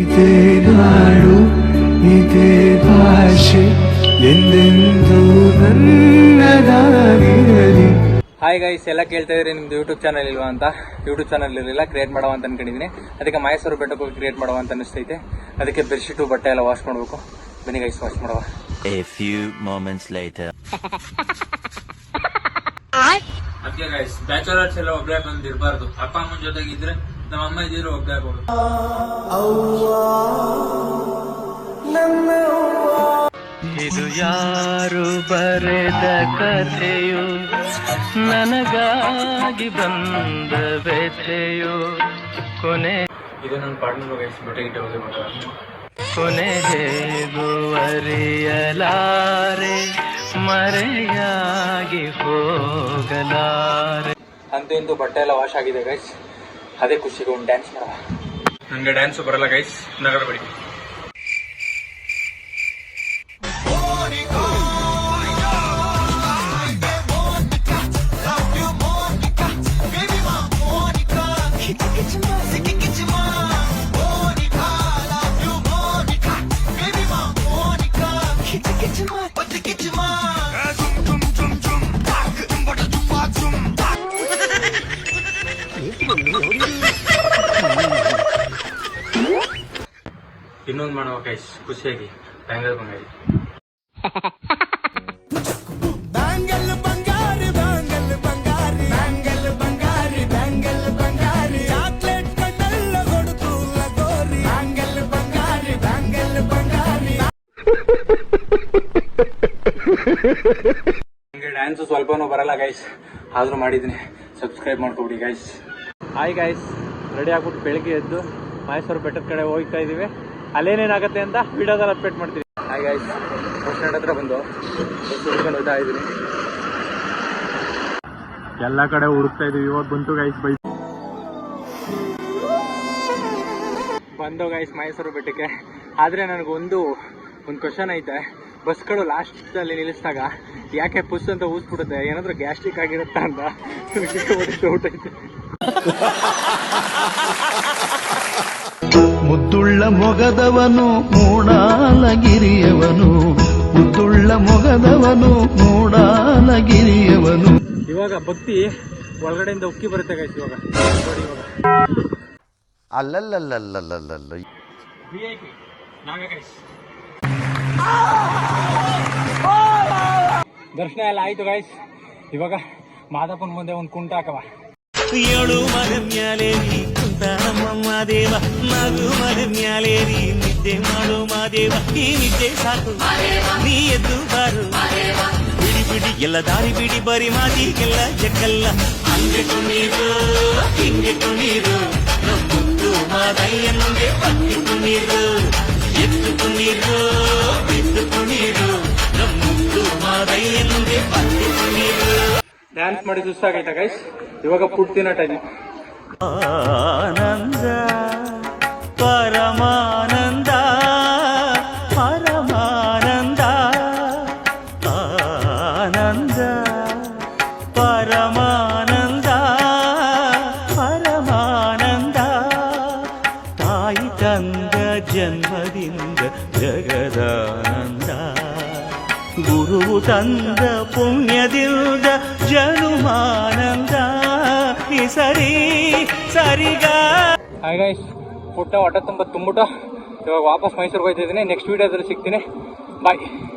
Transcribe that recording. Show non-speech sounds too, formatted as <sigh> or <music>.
ಇದೇ ನಾಡು ಇದೇ ಭಾಷೆ ಎಂದೆಂದೂ ನನ್ನದಾಗಿರಲಿ. ಹಾಯ್ ಗೈಸ್ ಎಲ್ಲ ಕೇಳ್ತಾ ಇದ್ರೆ ನಿಮ್ದು ಯೂಟ್ಯೂಬ್ ಚಾನಲ್ ಇಲ್ವಾ ಅಂತ? ಯೂಟ್ಯೂಬ್ ಚಾನಲ್ ಇರಲಿಲ್ಲ ಕ್ರಿಯೇಟ್ ಮಾಡುವ ಅಂತ ಅನ್ಕೊಂಡಿದ್ದೀನಿ ಅದಕ್ಕೆ ಮೈಸೂರು ಬೆಟ್ಟಕ್ಕೆ ಹೋಗಿ ಕ್ರಿಯೇಟ್ ಮಾಡುವ ಅಂತ ಅನಿಸ್ತೈತೆ. ಅದಕ್ಕೆ ಬೆಡ್ಶೀಟು ಬಟ್ಟೆ ಎಲ್ಲ ವಾಶ್ ಮಾಡಬೇಕು. ಬನ್ನಿ ಗೈಸ್ ವಾಶ್ ಮಾಡುವ. A few moments later. <laughs> ಅದಕ್ಕೆ ಗೈಸ್ ಬ್ಯಾಚುಲರ್ಸ್ ಎಲ್ಲ ಒಬ್ಬರೇ ಬಂದಿರಬಾರ್ದು ಅಪ್ಪ ಅಮ್ಮನ ಜೊತೆಗೆ ಇದ್ರೆ ನಮ್ಮ ಅಮ್ಮ ಇದ್ದಿದ್ರು ಒಬ್ಬರೇ ಆಗ್ಬೋದು. ಇದು ಯಾರು ಬರೆದ ಕಥೆಯು? ನನಗಾಗಿ ಬಂದ ವ್ಯಥೆಯು ಕೊನೆ ಇದು ನನ್ನ ಪಾರ್ಟ್ನರ್ ಗೈಸ್ ಬಟ್ಟೆ ಗಿಟ್ಟೆ ಹೋಗಿ ಕೊನೆ ಹೇಗೂ ಅರಿಯಲಾರೆ ಮರೆಯಾಗಿ ಹೋಗಲಾರೆ ಅಂತೂ ಇಂತೂ ಬಟ್ಟೆ ಎಲ್ಲ ವಾಶ್ ಆಗಿದೆ ಗೈಸ್ ಅದೇ ಖುಷಿಗೆ ಒಂದು ಡ್ಯಾನ್ಸ್ ಮಾಡುವ ನನಗೆ ಡ್ಯಾನ್ಸು ಬರಲ್ಲ ಗೈಸ್ ನಗರಬೇಡಿ ಇನ್ನೊಂದು ಮಾಡುವ ಕೈಸ್ ಖುಷಿಯಾಗಿ. ಬ್ಯಾಂಗಲ್ ಬಂಗಾರಿ. ನನಗೆ ಡ್ಯಾನ್ಸು ಸ್ವಲ್ಪನೂ ಬರಲ್ಲ ಗೈಸ್ ಆದರೂ ಮಾಡಿದ್ದೀನಿ. ಸಬ್ಸ್ಕ್ರೈಬ್ ಮಾಡ್ಕೊಬಿಡಿ ಗೈಸ್ ಹಾಯ್ ಗೈಸ್ ರೆಡಿ ಆಗ್ಬಿಟ್ಟು ಬೆಳಿಗ್ಗೆ ಎದ್ದು ಮೈಸೂರು ಬೆಟ್ಟದ ಕಡೆ ಹೋಗ್ತಾ ಇದ್ದೀವಿ ಅಲ್ಲೇನೇನಾಗುತ್ತೆ ಅಂತ ವಿಡಿಯೋದಲ್ಲಿ ಅಪ್ಡೇಟ್ ಮಾಡ್ತೀವಿ. ಹಾಯ್ ಗೈಸ್ ಬಸ್ ಸ್ಟ್ಯಾಂಡ್ ಹತ್ರ ಬಂದು ಬಸ್ ಹುಡ್ಕೊಂಡು ಹೋಗ್ತಾ ಇದ್ದೀನಿ. ಎಲ್ಲ ಕಡೆ ಹುಡುಕ್ತಾ ಇದೀವಿ ಇವಾಗ ಬಂತು ಗೈಸ್ ಬೈ. ಬಂದು ಗಾಯ್ಸ್ ಮೈಸೂರು ಬೆಟ್ಟಕ್ಕೆ. ಆದರೆ ನನಗೊಂದು ಒಂದು ಕ್ವಶನ್ ಐತೆ. ಬಸ್ಗಳು ಲಾಸ್ಟಲ್ಲಿ ನಿಲ್ಲಿಸಿದಾಗ ಯಾಕೆ ಪುಸ್ ಅಂತ ಊದ್ಬಿಡುತ್ತೆ? ಏನಾದರೂ ಗ್ಯಾಸ್ಟ್ರಿಕ್ ಆಗಿರುತ್ತಾ ಅಂತ. ಡೌಟ್ ಐತೆ. ಮುದ್ದುಳ್ಳ ಮೊಗದವನು ಮೂಡಾಲಗಿರಿಯವನು. ಮುದ್ದುಳ್ಳ ಮೊಗದವನು ಮೂಡಾಲಗಿರಿಯವನು. ಇವಾಗ ಭಕ್ತಿ ಒಳಗಡೆಯಿಂದ ಉಕ್ಕಿ ಬರುತ್ತೆ ಗೈಸ್ ಇವಾಗ. ನೋಡಿ ಇವಾಗ. ಅಲ್ಲಲ್ಲಲ್ಲಲ್ಲಲ್ಲಲ್ಲ. ವಿ ಐ ಪಿ ನಾವೇ ಗೈಸ್ ದರ್ಶನ ಎಲ್ಲ ಆಯ್ತು ಗೈಸ್ ಇವಾಗ ಮಾದಪ್ಪನ ಮುಂದೆ ಒಂದು ಕುಂಟ ಹಾಕವ ಏಳು ಮರ ಮ್ಯಾಲೇರಿ ಕುಂತ ನಮ್ಮ ದೇವ ನಗು ಮರ ಮ್ಯಾಲೇರಿ ನಿದ್ದೆ ಮಾಡು ಮಾದೇವ ಈ ನಿದ್ದೆ ಸಾಕು ನೀ ಎದ್ದು ಬಾರು ಬಿಡಿ ಬಿಡಿ ಎಲ್ಲ ದಾರಿ ಬಿಡಿ ಬರಿ ಮಾತಿಗೆಲ್ಲ ಜಕ್ಕಲ್ಲ ಹಂಗೆ ಕುಣೀರು ಹಿಂಗೆ ಕುಣೀರು ನಮ್ಮುಂದು ಮಾದಯ್ಯನಿಗೆ ಪಟ್ಟಿ ಕುಣೀರು ಎದ್ದು ಕುಣೀರು ಬಿದ್ದು ಕುಣೀರು ನಮ್ಮುಂದು ಮಾದಯ್ಯನಿಗೆ ಪಟ್ಟಿ ಕುಣೀರು ಡ್ಯಾನ್ಸ್ ಮಾಡಿ ಸುಸ್ತಾಗೈತಾ ಗೈಸ್ ಇವಾಗ ಫುಡ್ ತಿನ್ನೋ ಟೈಮ್ ಆನಂದ ಪರಮಾನಂದ ಪರಮಾನಂದ ಆನಂದ ಪರಮಾನಂದ ಪರಮಾನಂದ ತಾಯಿ ತಂದ ಜನ್ಮದಿಂದ ಜಗದಾನಂದ ಗುರು ತಂದ ಪುಣ್ಯದಿಂದ ಜನುಮಾನಂದ ಈ ಸರಿ, ಸರಿಗ. ಹಾಯ್ ಗೈಸ್ ಫುಟ್ಟ ಹೊಟ್ಟೆ ತುಂಬ ತುಂಬಿಟ್ಟು ಇವಾಗ ವಾಪಸ್ ಮೈಸೂರಿಗೆ ಹೋಗ್ತಿದ್ದೀನಿ ನೆಕ್ಸ್ಟ್ ವೀಡಿಯೋದಲ್ಲಿ ಸಿಗ್ತೀನಿ. ಬಾಯ್